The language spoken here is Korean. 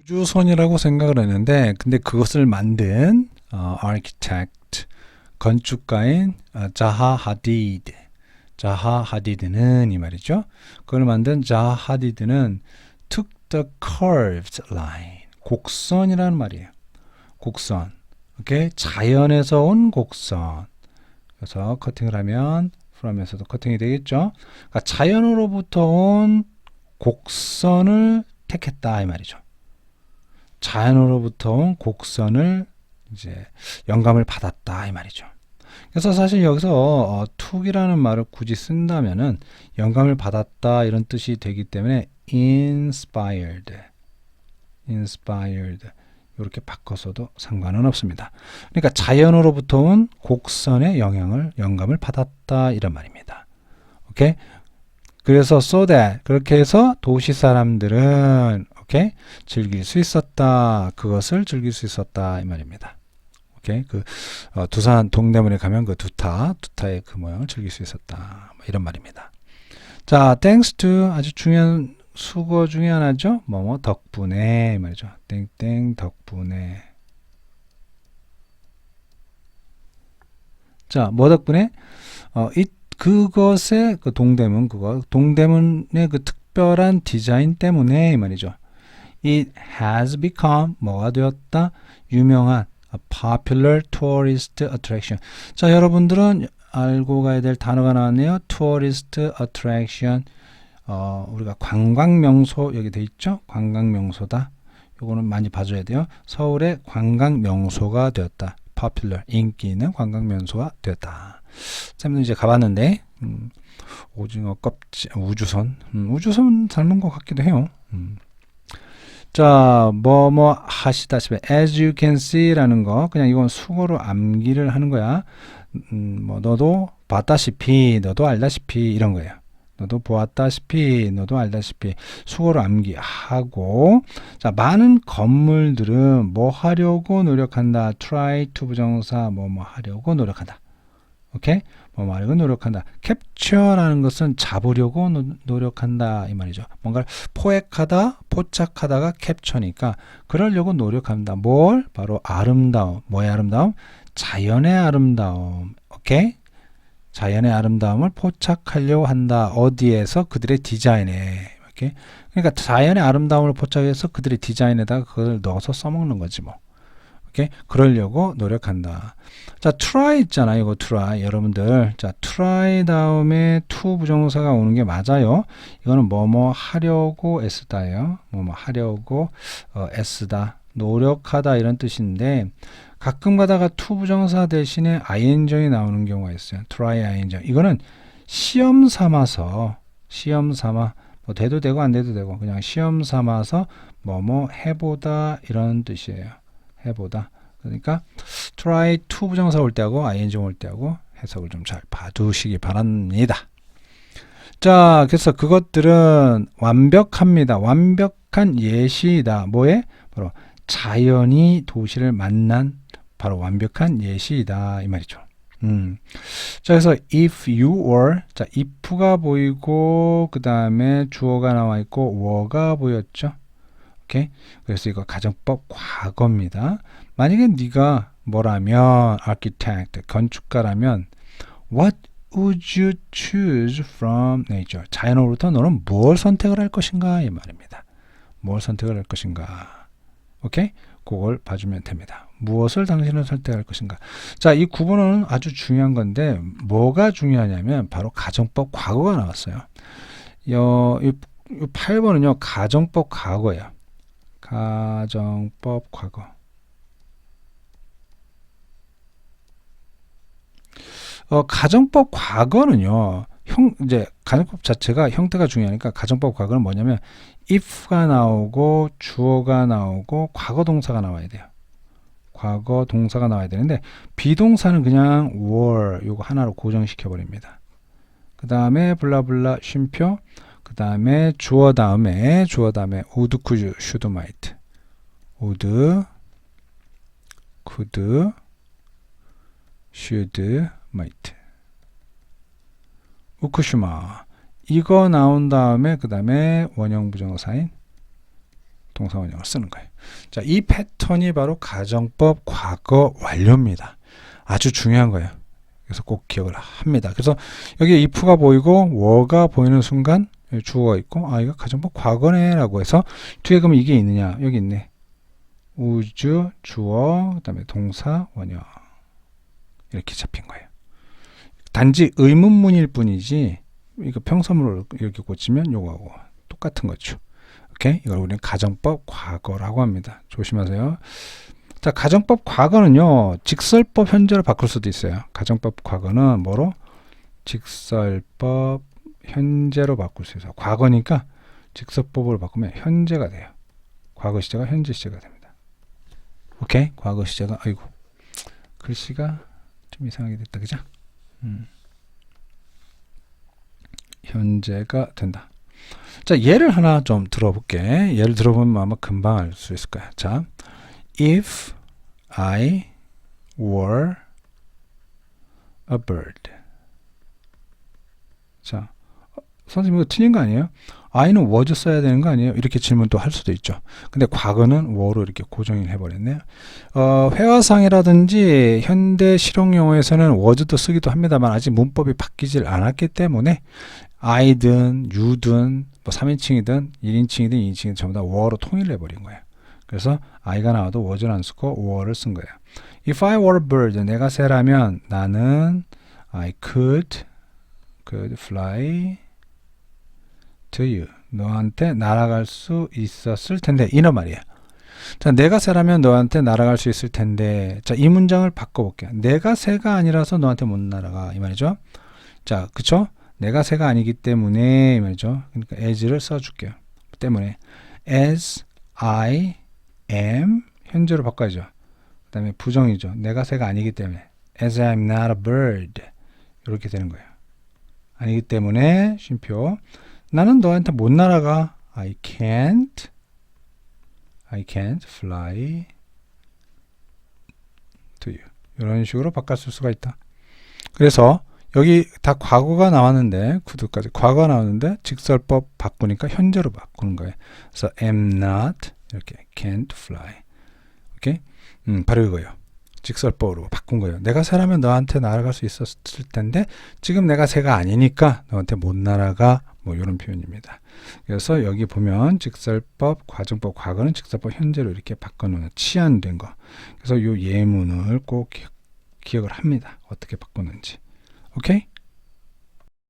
우주선이라고 생각을 했는데 근데 그것을 만든 어, architect 건축가인 어, 자하 하디드 자하 하디드는 이 말이죠. 그걸 만든 자하 하디드는 took the curved line 곡선이라는 말이에요. 곡선. 오케이 자연에서 온 곡선. 그래서 커팅을 하면 from에서도 커팅이 되겠죠. 그러니까 자연으로부터 온 곡선을 택했다 이 말이죠. 자연으로부터 온 곡선을 이제 영감을 받았다 이 말이죠. 그래서 사실 여기서 어, 툭이라는 말을 굳이 쓴다면은 영감을 받았다 이런 뜻이 되기 때문에 inspired, inspired 이렇게 바꿔서도 상관은 없습니다. 그러니까 자연으로부터 온 곡선의 영향을 영감을 받았다 이런 말입니다. 오케이? 그래서 so that 그렇게 해서 도시 사람들은 오케이 즐길 수 있었다 그것을 즐길 수 있었다 이 말입니다. 오케이 그 어, 두산 동대문에 가면 그 두타 두타의 그 모양을 즐길 수 있었다 뭐 이런 말입니다. 자, thanks to 아주 중요한 수거 중에 하나죠. 뭐뭐 덕분에 이 말이죠. 땡땡 덕분에. 자, 뭐 덕분에? 어, 이 그것의 그 동대문 그거 동대문의 그 특별한 디자인 때문에 이 말이죠. It has become 뭐가 되었다? 유명한 popular tourist attraction. 자, 여러분들은 알고 가야 될 단어가 나왔네요. tourist attraction. 어, 우리가 관광 명소 여기 돼 있죠? 관광 명소다. 요거는 많이 봐줘야 돼요. 서울의 관광 명소가 되었다. popular 인기 있는 관광 명소가 되었다. 쌤도 이제 가봤는데 음, 오징어 껍질 우주선 음, 우주선 닮은 것 같기도 해요. 음. 자, 뭐 뭐 하시다시피 as you can see라는 거 그냥 이건 수거로 암기를 하는 거야. 음, 뭐 너도 봤다시피 너도 알다시피 이런 거예요. 너도 보았다시피 너도 알다시피 수거로 암기하고 자 많은 건물들은 뭐 하려고 노력한다 try to 부정사 뭐 뭐 하려고 노력한다 오케이? 뭐 말고 노력한다. 캡처라는 것은 잡으려고 노, 노력한다 이 말이죠. 뭔가를 포획하다 포착하다가 캡처니까 그러려고 노력한다. 뭘? 바로 아름다움. 뭐의 아름다움? 자연의 아름다움. 오케이? 자연의 아름다움을 포착하려고 한다. 어디에서? 그들의 디자인에. 이렇게 그러니까 자연의 아름다움을 포착해서 그들의 디자인에다가 그걸 넣어서 써먹는 거지 뭐. 오케이 그러려고 노력한다. 자 try 있잖아 이거 try 여러분들 자 try 다음에 to 부정사가 오는 게 맞아요. 이거는 뭐뭐 하려고 애쓰다예요. 뭐뭐 하려고 어, 애쓰다 노력하다 이런 뜻인데 가끔 가다가 to 부정사 대신에 ing이 나오는 경우가 있어요. try ing. 이거는 시험 삼아서 시험 삼아 뭐 돼도 되고 안 돼도 되고 그냥 시험 삼아서 뭐뭐 해보다 이런 뜻이에요. 해보다. 그러니까 try to 부정사 올 때하고 ing 올 때하고 해석을 좀 잘 봐두시기 바랍니다. 자, 그래서 그것들은 완벽합니다. 완벽한 예시이다. 뭐에? 바로 자연이 도시를 만난 바로 완벽한 예시이다 이 말이죠. 음. 자, 그래서 if you were 자, if가 보이고 그 다음에 주어가 나와 있고 were가 보였죠. 오케이. 그래서 이거 가정법 과거입니다. 만약에 네가 뭐라면 architect 건축가라면 what would you choose from nature 자연으로부터 너는 뭘 선택을 할 것인가 이 말입니다. 뭘 선택을 할 것인가. 오케이. 그걸 봐주면 됩니다. 무엇을 당신은 선택할 것인가? 자, 이 구분은 아주 중요한 건데 뭐가 중요하냐면 바로 가정법 과거가 나왔어요. 요, 이 8번은요. 가정법 과거예요. 가정법 과거. 어, 가정법 과거는요. 형 이제 가정법 자체가 형태가 중요하니까 가정법 과거는 뭐냐면 if가 나오고 주어가 나오고 과거 동사가 나와야 돼요. 과거 동사가 나와야 되는데 비동사는 그냥 were 요거 하나로 고정시켜 버립니다. 그 다음에 블라블라 쉼표 그 다음에 주어 다음에 주어 다음에 would, could, should, might would, could, should, might 우쿠슈마 이거 나온 다음에 그 다음에 원형 부정사인 동사 원형을 쓰는 거예요. 자, 이 패턴이 바로 가정법 과거 완료입니다. 아주 중요한 거예요. 그래서 꼭 기억을 합니다. 그래서 여기 if가 보이고 were 보이는 순간 주어가 있고 아 이거 가정법 과거네라고 해서 뒤에 그럼 이게 있느냐 여기 있네. 우주 주어 그다음에 동사 원형 이렇게 잡힌 거예요. 단지 의문문일 뿐이지 이거 평서문으로 이렇게 고치면 요거하고 똑같은 거죠. 오케이? 이걸 우리는 가정법 과거라고 합니다. 조심하세요. 자, 가정법 과거는요. 직설법 현재로 바꿀 수도 있어요. 가정법 과거는 뭐로? 직설법 현재로 바꿀 수 있어요. 과거니까 직설법으로 바꾸면 현재가 돼요. 과거 시제가 현재 시제가 됩니다. 오케이? 과거 시제가 아이고. 글씨가 좀 이상하게 됐다. 그죠? 음. 현재가 된다. 자, 예를 하나 좀 들어볼게. 예를 들어보면 아마 금방 알 수 있을 거야. 자, if I were a bird. 자, 어, 선생님 이거 틀린 거 아니에요? I는 was 써야 되는 거 아니에요? 이렇게 질문도 할 수도 있죠. 근데 과거는 were로 이렇게 고정을 해버렸네요. 어, 회화상이라든지 현대 실용용어에서는 was도 쓰기도 합니다만 아직 문법이 바뀌질 않았기 때문에 I든 you든 뭐 3인칭이든 1인칭이든 2인칭이든 전부 다 were로 통일해 버린 거예요. 그래서 I가 나와도 was를 안 쓰고 were를 쓴 거예요. If I were a bird, 내가 새라면 나는 I could could fly to you. 너한테 날아갈 수 있었을 텐데 이런 말이에요. 자, 내가 새라면 너한테 날아갈 수 있을 텐데. 자, 이 문장을 바꿔볼게요. 내가 새가 아니라서 너한테 못 날아가 이 말이죠. 자, 그쵸? 내가 새가 아니기 때문에 이 말이죠. 그러니까 as를 써줄게요. 때문에 as I am 현재로 바꿔야죠. 그 다음에 부정이죠. 내가 새가 아니기 때문에 as I'm not a bird 이렇게 되는 거예요. 아니기 때문에 쉼표 나는 너한테 못 날아가. I can't I can't fly to you. 이런 식으로 바꿨을 수가 있다. 그래서 여기 다 과거가 나왔는데 구두까지 과거가 나왔는데 직설법 바꾸니까 현재로 바꾸는 거예요. 그래서 am not 이렇게 can't fly. 오케이? 음, 바로 이거예요. 직설법으로 바꾼 거예요. 내가 새라면 너한테 날아갈 수 있었을 텐데 지금 내가 새가 아니니까 너한테 못 날아가 뭐 이런 표현입니다. 그래서 여기 보면 직설법, 과정법, 과거는 직설법 현재로 이렇게 바꿔놓는 치안된 거. 그래서 이 예문을 꼭 기, 기억을 합니다. 어떻게 바꾸는지. 오케이?